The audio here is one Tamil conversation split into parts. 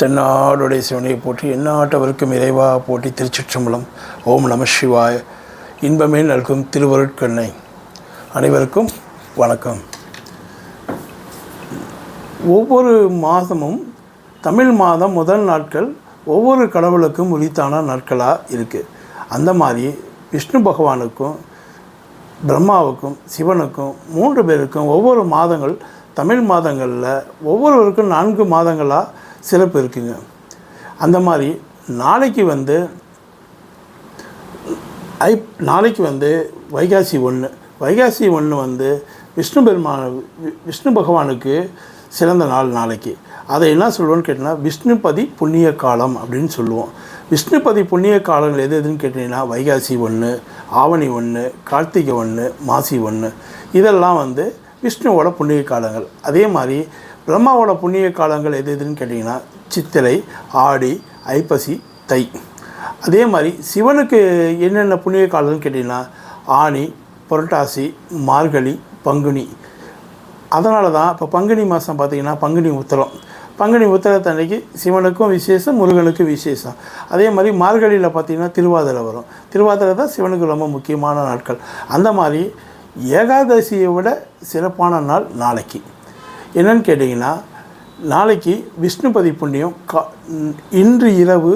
தென்னாடுடைய சிவனையை போற்றி எந்நாட்டவருக்கும் இறைவா போற்றி திருச்சிற்றம்பலம். ஓம் நம சிவாய். இன்பமே நல்கும் திருவருட்கண்ணை. அனைவருக்கும் வணக்கம். ஒவ்வொரு மாதமும் தமிழ் மாதம் முதல் நாட்கள் ஒவ்வொரு கடவுளுக்கும் உரித்தான நாட்களாக இருக்குது அந்த மாதிரி விஷ்ணு பகவானுக்கும் பிரம்மாவுக்கும் சிவனுக்கும் மூன்று பேருக்கும் ஒவ்வொரு மாதங்கள் தமிழ் மாதங்களில் ஒவ்வொருவருக்கும் நான்கு மாதங்களாக சிறப்பு இருக்குங்க. அந்த மாதிரி நாளைக்கு வந்து ஐ நாளைக்கு வந்து வைகாசி ஒன்று வைகாசி ஒன்று வந்து விஷ்ணு பெருமான விஷ்ணு பகவானுக்கு சிறந்த நாள் நாளைக்கு. அதை என்ன சொல்லுவோன்னு கேட்டிங்கன்னா விஷ்ணுபதி புண்ணிய காலம் அப்படின்னு சொல்லுவோம். விஷ்ணுபதி புண்ணிய காலங்கள் எது எதுன்னு கேட்டிங்கன்னா வைகாசி ஒன்று ஆவணி ஒன்று கார்த்திகை ஒன்று மாசி ஒன்று இதெல்லாம் வந்து விஷ்ணுவோட புண்ணிய காலங்கள். அதே மாதிரி பிரம்மாவோட புண்ணிய காலங்கள் எது எதுன்னு கேட்டிங்கன்னா சித்திரை ஆடி ஐப்பசி தை. அதே மாதிரி சிவனுக்கு என்னென்ன புண்ணிய காலம்னு கேட்டிங்கன்னா ஆனி புரட்டாசி மார்கழி பங்குனி. அதனால தான் இப்போ பங்குனி மாதம் பார்த்திங்கன்னா பங்குனி உத்திரம். பங்குனி உத்திரத்தன்னைக்கு சிவனுக்கும் விசேஷம் முருகனுக்கும் விசேஷம். அதே மாதிரி மார்கழியில் பார்த்தீங்கன்னா திருவாதிரை வரும். திருவாதிரை தான் சிவனுக்கு ரொம்ப முக்கியமான நாட்கள். அந்த மாதிரி ஏகாதசியை விட சிறப்பான நாள் நாளைக்கு. என்னன்னு கேட்டிங்கன்னா நாளைக்கு விஷ்ணுபதி புண்ணியம் கா இன்று இரவு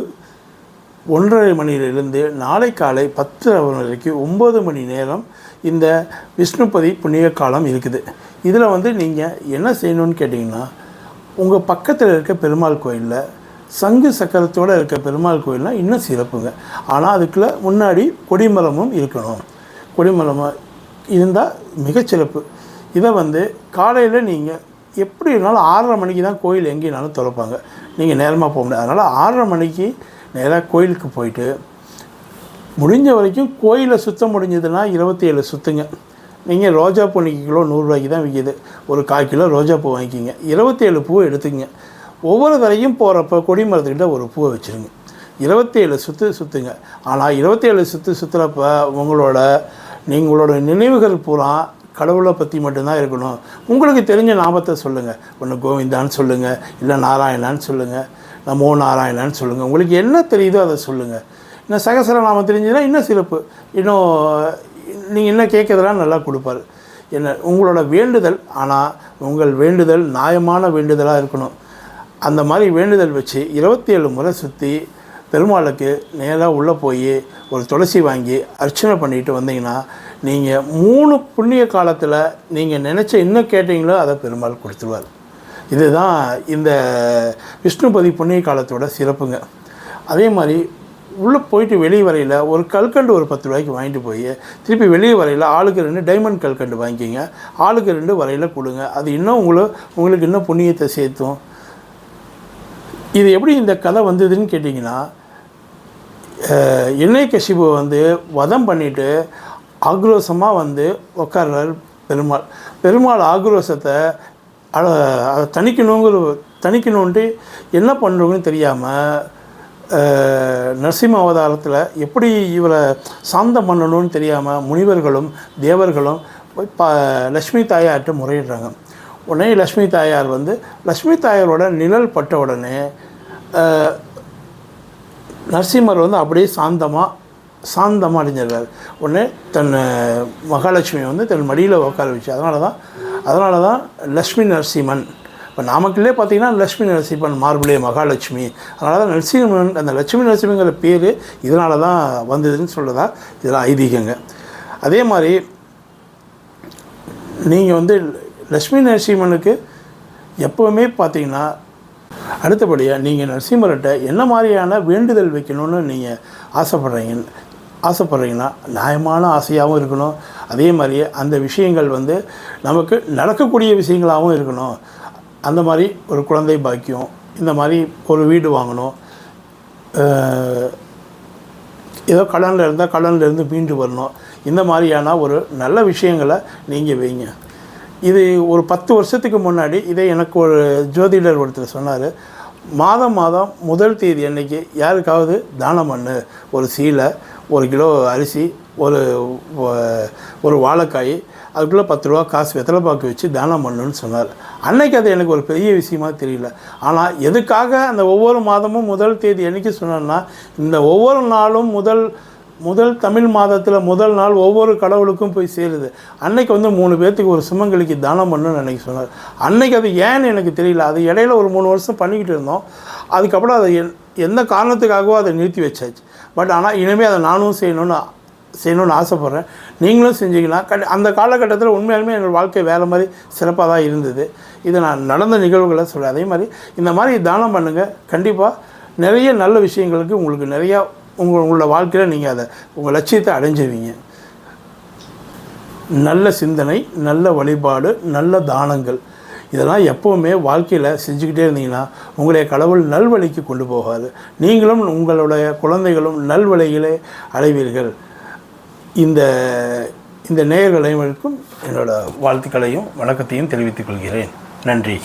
ஒன்றரை மணியிலிருந்து நாளை காலை பத்து வரைக்கும் ஒம்பது மணி நேரம் இந்த விஷ்ணுபதி புண்ணிய காலம் இருக்குது. இதில் வந்து நீங்கள் என்ன செய்யணும்னு கேட்டிங்கன்னா உங்கள் பக்கத்தில் இருக்க பெருமாள் கோயிலில் சங்கு சக்கரத்தோடு இருக்க பெருமாள் கோயில்னால் இன்னும் சிறப்புங்க. ஆனால் அதுக்குள்ளே முன்னாடி கொடிமரமும் இருக்கணும். கொடிமரமாக இருந்தால் மிகச்சிறப்பு. இதை வந்து காலையில் நீங்கள் எப்படி இருந்தாலும் ஆறரை மணிக்கு தான் கோயில் எங்கேனாலும் திறப்பாங்க. நீங்கள் நேரமாக போக முடியாது. அதனால் ஆறரை மணிக்கு நேராக கோயிலுக்கு போயிட்டு முடிஞ்ச வரைக்கும் கோயிலை சுத்தம் முடிஞ்சதுன்னா இருபத்தி ஏழு சுற்றுங்க நீங்கள் ரோஜா பூ இன்னைக்கு கிலோ நூறுரூவாய்க்கு தான் விற்கிது ஒரு கால் கிலோ ரோஜா பூ வாங்கிக்கிங்க. இருபத்தேழு பூவை எடுத்துங்க ஒவ்வொரு தரையும் போகிறப்ப கொடி மரத்துக்கிட்ட ஒரு பூவை வச்சுருங்க. இருபத்தேழு சுற்று சுற்றுங்க ஆனால் இருபத்தேழு சுற்று சுற்றுறப்ப உங்களோட நீங்களோட நினைவுகள் பூரா கடவுளை பற்றி மட்டும்தான் இருக்கணும். உங்களுக்கு தெரிஞ்ச நாமத்தை சொல்லுங்கள் ஒன்று கோவிந்தான்னு சொல்லுங்கள் இல்லை நாராயணான்னு சொல்லுங்கள் நமோ நாராயணான்னு சொல்லுங்கள் உங்களுக்கு என்ன தெரியுதோ அதை சொல்லுங்கள் இன்னும் சகசரநாமம் தெரிஞ்சதுன்னா இன்னும் சிறப்பு. இன்னும் நீங்கள் என்ன கேட்குறதெல்லாம் நல்லா கொடுப்பாரு. என்ன உங்களோட வேண்டுதல் ஆனால் உங்கள் வேண்டுதல் நியாயமான வேண்டுதலாக இருக்கணும். அந்த மாதிரி வேண்டுதல் வச்சு இருபத்தி ஏழு முறை சுற்றி பெருமாளுக்கு நேராக உள்ளே போய் ஒரு துளசி வாங்கி அர்ச்சனை பண்ணிட்டு வந்தீங்கன்னா நீங்கள் மூணு புண்ணிய காலத்தில் நீங்கள் நினச்ச என்ன கேட்டீங்களோ அதை பெருமாள் கொடுத்துருவார். இதுதான் இந்த விஷ்ணுபதி புண்ணிய காலத்தோட சிறப்புங்க. அதே மாதிரி உள்ளே போயிட்டு வெளியே வரையில் ஒரு கல்கண்டு ஒரு பத்து ரூபாய்க்கு வாங்கிட்டு போய் திருப்பி வெளியே வரையில் ஆளுக்கு ரெண்டு டைமண்ட் கல்கண்டு வாங்கிக்கிங்க. ஆளுக்கு ரெண்டு வரையில் கொடுங்க. அது இன்னும் உங்களை உங்களுக்கு இன்னும் புண்ணியத்தை சேர்த்தும். இது எப்படி இந்த கதை வந்ததுன்னு கேட்டிங்கன்னா எண்ணெய் கசிபு வந்து வதம் பண்ணிவிட்டு ஆக்ரோஷமாக வந்து உட்கார்றார் பெருமாள். பெருமாள் ஆக்ரோஷத்தை அதை தணிக்கணுங்கிற தணிக்கணுன்ட்டு என்ன பண்ணுறோங்கன்னு தெரியாமல் நரசிம்ம அவதாரத்தில் எப்படி இவரை சாந்தம் பண்ணணும்னு தெரியாமல் முனிவர்களும் தேவர்களும் போய் ப லக்ஷ்மி தாயார்கிட்ட முறையிடுறாங்க. உடனே லக்ஷ்மி தாயார் வந்து லக்ஷ்மி தாயாரோட நிழல் பட்ட உடனே நரசிம்மர் வந்து அப்படியே சாந்தமாக சாந்தமாக அடைஞ்சிடுறாரு உடனே தன் மகாலட்சுமி வந்து தன் மடியில் உட்கார வச்சு அதனால தான் அதனால தான் லக்ஷ்மி நரசிம்மன். இப்போ நாமக்கல்லே பார்த்தீங்கன்னா லட்சுமி நரசிம்மன் மார்பிளே மகாலட்சுமி. அதனால தான் நரசிம்மன் அந்த லட்சுமி நரசிம்மங்கிற பேர் இதனால தான் வந்ததுன்னு சொல்கிறதா இதெல்லாம் ஐதீகங்க. அதே மாதிரி நீங்கள் வந்து லக்ஷ்மி நரசிம்மனுக்கு எப்போவுமே பார்த்தீங்கன்னா அடுத்தபடியாக நீங்கள் நரசிம்மர்கிட்ட என்ன மாதிரியான வேண்டுதல் வைக்கணும்னு நீங்கள் ஆசைப்படுறீங்க ஆசைப்பட்றீங்கன்னா நியாயமான ஆசையாகவும் இருக்கணும். அதே மாதிரியே அந்த விஷயங்கள் வந்து நமக்கு நடக்கக்கூடிய விஷயங்களாகவும் இருக்கணும். அந்த மாதிரி ஒரு குழந்தை பாக்கியம் இந்த மாதிரி ஒரு வீடு வாங்கணும். ஏதோ கடனில் இருந்தால் கடனில் இருந்து மீண்டு வரணும். இந்த மாதிரியான ஒரு நல்ல விஷயங்களை நீங்கள் வைங்க. இது ஒரு பத்து வருஷத்துக்கு முன்னாடி இதை எனக்கு ஒரு ஜோதிடர் ஒருத்தர் சொன்னார். மாதம் மாதம் முதல் தேதி அன்னைக்கு யாருக்காவது தானம் பண்ணு. ஒரு சீலை ஒரு கிலோ அரிசி ஒரு ஒரு வாழைக்காய் அதுக்குள்ளே பத்து ரூபா காசு வெத்தலை பாக்கு வச்சு தானம் பண்ணுன்னு சொன்னார். அன்னைக்கு அது எனக்கு ஒரு பெரிய விஷயமா தெரியல. ஆனால் எதுக்காக அந்த ஒவ்வொரு மாதமும் முதல் தேதி என்னைக்கு சொன்னேன்னா இந்த ஒவ்வொரு நாளும் முதல் முதல் தமிழ் மாதத்தில் முதல் நாள் ஒவ்வொரு கடவுளுக்கும் போய் சேருது. அன்னைக்கு வந்து மூணு பேர்த்துக்கு ஒரு சுமங்கலிக்கு தானம் பண்ணுன்னு அன்னைக்கு சொன்னார். அன்னைக்கு அது ஏன்னு எனக்கு தெரியல. அது இடையில ஒரு மூணு வருஷம் பண்ணிக்கிட்டு இருந்தோம். அதுக்கப்புறம் அதை என் எந்த காரணத்துக்காகவோ அதை நிறுத்தி வச்சாச்சு. பட் ஆனால் இனிமேல் அதை நானும் செய்யணும்னு செய்யணும்னு ஆசைப்பட்றேன். நீங்களும் செஞ்சீங்கன்னா கண்டி அந்த காலகட்டத்தில் உண்மையாலுமே எங்கள் வாழ்க்கை வேறு மாதிரி சிறப்பாக தான் இருந்தது. இது நான் நடந்த நிகழ்வுகளை சொல்கிறேன் அதே மாதிரி இந்த மாதிரி தானம் பண்ணுங்கள் கண்டிப்பாக நிறைய நல்ல விஷயங்களுக்கு உங்களுக்கு நிறையா உங்கள் உங்களோட வாழ்க்கையில் நீங்கள் அதை உங்கள் லட்சியத்தை அடைஞ்சிருவீங்க. நல்ல சிந்தனை நல்ல வழிபாடு நல்ல தானங்கள். இதெல்லாம் எப்போவுமே வாழ்க்கையில் செஞ்சுக்கிட்டே இருந்தீங்கன்னா உங்களை கடவுள் நல்வழிக்கு கொண்டு போகாது. நீங்களும் உங்களுடைய குழந்தைகளும் நல்வழியிலே அடைவீர்கள். இந்த இந்த நேயர்கள் என்னோட வாழ்த்துக்களையும் வணக்கத்தையும் தெரிவித்துக் கொள்கிறேன். நன்றி.